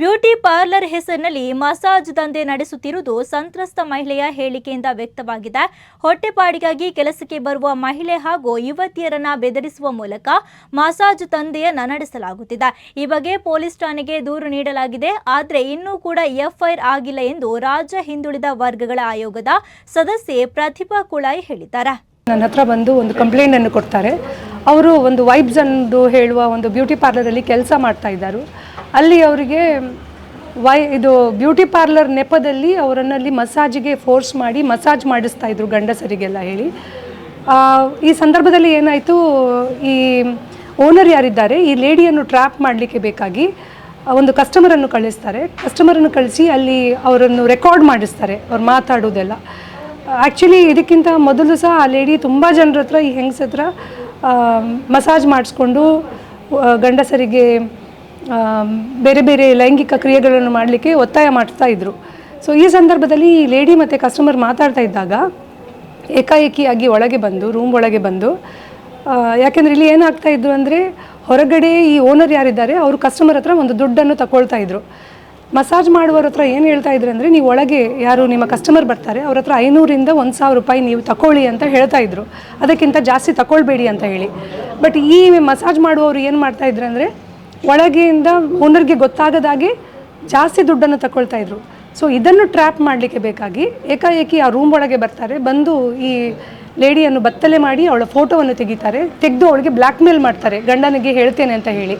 Beauty parlour ಹೆಸರಿನಲ್ಲಿ massage ದಂಧೆ ನಡೆಸುತ್ತಿರುವುದು ಸಂತ್ರಸ್ತ ಮಹಿಳೆಯ ಹೇಳಿಕೆಯಿಂದ ವ್ಯಕ್ತವಾಗಿದೆ. ಹೊಟ್ಟೆಪಾಡಿಗಾಗಿ ಕೆಲಸಕ್ಕೆ ಬರುವ ಮಹಿಳೆ ಹಾಗೂ ಯುವತಿಯರನ್ನ ಬೆದರಿಸುವ ಮೂಲಕ ಮಸಾಜ್ ದಂಧೆಯನ್ನ ನಡೆಸಲಾಗುತ್ತಿದೆ. ಈ ಬಗ್ಗೆ ಪೊಲೀಸ್ ಠಾಣೆಗೆ ದೂರು ನೀಡಲಾಗಿದೆ. ಆದರೆ ಇನ್ನೂ ಕೂಡ ಎಫ್ಐಆರ್ ಆಗಿಲ್ಲ ಎಂದು ರಾಜ್ಯ ಹಿಂದುಳಿದ ವರ್ಗಗಳ ಆಯೋಗದ ಸದಸ್ಯೆ ಪ್ರತಿಭಾ ಕುಳಾಯಿ ಹೇಳಿದ್ದಾರೆ. ನನ್ನ ಹತ್ರ ಬಂದು ಒಂದು ಕಂಪ್ಲೇಂಟನ್ನು ಕೊಡ್ತಾರೆ. ಅವರು ಒಂದು ವೈಬ್ಸ್ ಎಂದು ಹೇಳುವ ಒಂದು ಬ್ಯೂಟಿ ಪಾರ್ಲರಲ್ಲಿ ಕೆಲಸ ಮಾಡ್ತಾ ಇದ್ದರು. ಅಲ್ಲಿ ಅವರಿಗೆ ವೈ ಇದು ಬ್ಯೂಟಿ ಪಾರ್ಲರ್ ನೆಪದಲ್ಲಿ ಅವರನ್ನಲ್ಲಿ ಮಸಾಜಿಗೆ ಫೋರ್ಸ್ ಮಾಡಿ ಮಸಾಜ್ ಮಾಡಿಸ್ತಾ ಇದ್ರು ಗಂಡಸರಿಗೆಲ್ಲ ಹೇಳಿ. ಈ ಸಂದರ್ಭದಲ್ಲಿ ಏನಾಯಿತು, ಈ ಓನರ್ ಯಾರಿದ್ದಾರೆ, ಈ ಲೇಡಿಯನ್ನು ಟ್ರ್ಯಾಪ್ ಮಾಡಲಿಕ್ಕೆ ಬೇಕಾಗಿ ಒಂದು ಕಸ್ಟಮರನ್ನು ಕಳಿಸ್ತಾರೆ. ಕಸ್ಟಮರನ್ನು ಕಳಿಸಿ ಅಲ್ಲಿ ಅವರನ್ನು ರೆಕಾರ್ಡ್ ಮಾಡಿಸ್ತಾರೆ, ಅವ್ರು ಮಾತಾಡೋದೆಲ್ಲ. ಆ್ಯಕ್ಚುಲಿ ಇದಕ್ಕಿಂತ ಮೊದಲು ಸಹ ಆ ಲೇಡಿ ತುಂಬ ಜನರ ಹತ್ರ ಈ ಹೆಂಗಸತ್ರ ಮಸಾಜ್ ಮಾಡಿಸ್ಕೊಂಡು ಗಂಡಸರಿಗೆ ಬೇರೆ ಬೇರೆ ಲೈಂಗಿಕ ಕ್ರಿಯೆಗಳನ್ನು ಮಾಡಲಿಕ್ಕೆ ಒತ್ತಾಯ ಮಾಡ್ತಾ ಇದ್ರು. ಸೊ ಈ ಸಂದರ್ಭದಲ್ಲಿ ಈ ಲೇಡಿ ಮತ್ತು ಕಸ್ಟಮರ್ ಮಾತಾಡ್ತಾ ಇದ್ದಾಗ ಏಕಾಏಕಿಯಾಗಿ ಒಳಗೆ ಬಂದು ರೂಮ್ ಒಳಗೆ ಬಂದು ಯಾಕೆಂದರೆ ಯಾಕೆಂದ್ರೆ ಇಲ್ಲಿ ಏನಾಗ್ತಾ ಇದ್ರು ಅಂದರೆ ಹೊರಗಡೆ ಈ ಓನರ್ ಯಾರಿದ್ದಾರೆ, ಅವರು ಕಸ್ಟಮರ್ ಹತ್ರ ಒಂದು ದುಡ್ಡನ್ನು ತಗೊಳ್ತಾ ಇದ್ರು. ಮಸಾಜ್ ಮಾಡುವವ್ರ ಹತ್ರ ಏನು ಹೇಳ್ತಾ ಇದ್ರು ಅಂದರೆ ನೀವು ಒಳಗೆ ಯಾರು ನಿಮ್ಮ ಕಸ್ಟಮರ್ ಬರ್ತಾರೆ, ಅವ್ರ ಹತ್ರ ಐನೂರಿಂದ ಒಂದು ಸಾವಿರ ರೂಪಾಯಿ ನೀವು ತಗೊಳ್ಳಿ ಅಂತ ಹೇಳ್ತಾ ಇದ್ರು. ಅದಕ್ಕಿಂತ ಜಾಸ್ತಿ ತಗೊಳ್ಬೇಡಿ ಅಂತ ಹೇಳಿ. ಬಟ್ ಈ ಮಸಾಜ್ ಮಾಡುವವರು ಏನು ಮಾಡ್ತಾ ಇದ್ರು ಅಂದರೆ ಒಳಗೆಯಿಂದ ಓನರ್ಗೆ ಗೊತ್ತಾಗದಾಗೆ ಜಾಸ್ತಿ ದುಡ್ಡನ್ನು ತಗೊಳ್ತಾ ಇದ್ರು. ಸೊ ಇದನ್ನು ಟ್ರ್ಯಾಪ್ ಮಾಡಲಿಕ್ಕೆ ಬೇಕಾಗಿ ಏಕಾಏಕಿ ಆ ರೂಮ್ ಒಳಗೆ ಬರ್ತಾರೆ. ಬಂದು ಈ ಲೇಡಿಯನ್ನು ಬತ್ತಲೆ ಮಾಡಿ ಅವಳ ಫೋಟೋವನ್ನು ತೆಗಿತಾರೆ. ತೆಗೆದು ಅವಳಿಗೆ ಬ್ಲ್ಯಾಕ್ ಮೇಲ್ ಮಾಡ್ತಾರೆ. ಗಂಡನಿಗೆ ಹೇಳ್ತೇನೆ ಅಂತ ಹೇಳಿ.